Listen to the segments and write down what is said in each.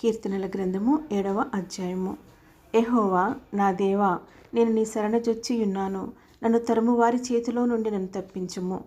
కీర్తనల గ్రంథము ఏడవ అధ్యాయము. ఎహోవా నా దేవా నేను నీ శరణజొచ్చి ఉన్నాను నన్ను తరుము వారి చేతిలో నుండి నన్ను తప్పించుము.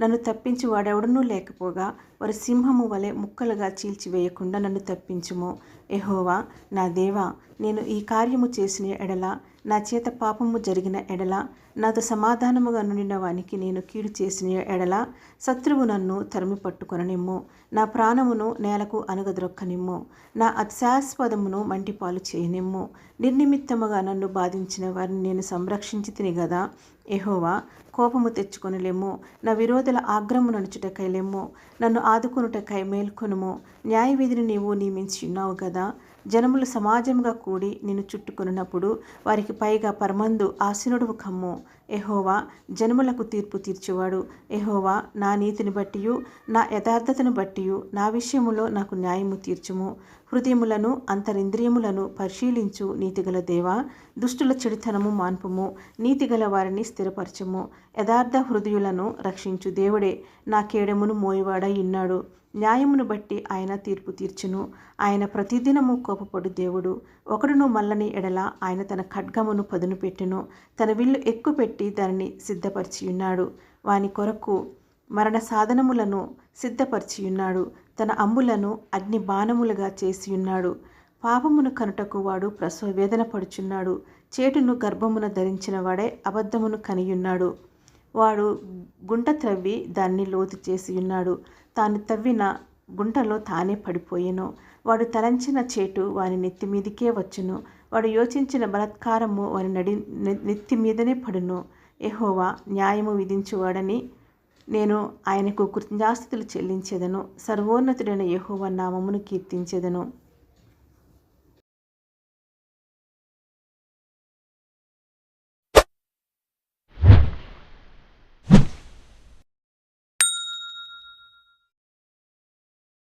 నన్ను తప్పించి వాడెవడనూ లేకపోగా వారి సింహము వలె ముక్కలుగా చీల్చివేయకుండా నన్ను తప్పించుము. ఎహోవా నా దేవా నేను ఈ కార్యము చేసిన ఎడల నా చేత పాపము జరిగిన ఎడల నాతో సమాధానముగా నుండిన వానికి నేను కీడు చేసిన ఎడల శత్రువు నన్ను తరిమి పట్టుకొననిమ్ము. నా ప్రాణమును నేలకు అనగదొక్కనిమ్ము నా అత్యాస్పదమును మంటిపాలు చేయనిమ్ము. నిర్నిమిత్తముగా నన్ను బాధించిన వారిని నేను సంరక్షించి తిని గదా? ఎహోవా కోపము తెచ్చుకొనలేము. నా విరోధుల ఆగ్రము నడుచుటకైలేము నన్ను ఆదుకొనుటకై మేల్కొనుము. న్యాయవీధిని నీవు నియమించి ఉన్నావు కదా జనములు సమాజంగా కూడి నిన్ను చుట్టుకొనినప్పుడు వారికి పైగా పరమందు ఆసీనుడు కమ్ము. ఎహోవా జనములకు తీర్పు తీర్చువాడు. ఎహోవా నా నీతిని బట్టియు నా యథార్థతను బట్టియు నా విషయములో నాకు న్యాయము తీర్చుము. హృదయములను అంతరింద్రియములను పరిశీలించు నీతిగల దేవా దుష్టుల చెడుతనము మాన్పుము. నీతిగల వారిని స్థిరపరచము. యథార్థ హృదయులను రక్షించు దేవుడే నా కేడమును మోయివాడై ఉన్నాడు. న్యాయమును బట్టి ఆయన తీర్పు తీర్చును. ఆయన ప్రతిదినము కోపపడు దేవుడు. ఒకడును మల్లని ఎడల ఆయన తన ఖడ్గమును పదును పెట్టును. తన విల్లు ఎక్కుపెట్టి దానిని సిద్ధపరిచియున్నాడు. వాని కొరకు మరణ సాధనములను సిద్ధపరిచియున్నాడు. తన అంబులను అగ్ని బాణములుగా చేసియున్నాడు. పాపమును కనుటకు వాడు ప్రసవ వేదన పడుచున్నాడు. చేటును గర్భమున ధరించిన వాడే అబద్ధమును కనియున్నాడు. వాడు గుంట త్రవ్వి దాన్ని లోతు చేసి ఉన్నాడు. తాను తవ్విన గుంటలో తానే పడిపోయెను. వాడు తలంచిన చేటు వాని నెత్తి మీదికే వచ్చును. వాడు యోచించిన బలత్కారము వాని నడి నెత్తి మీదనే పడును. ఎహోవా న్యాయము విధించువాడని నేను ఆయనకు కృతజ్ఞాస్తులు చెల్లించేదను. సర్వోన్నతుడైన యహోవా నామమును కీర్తించేదను.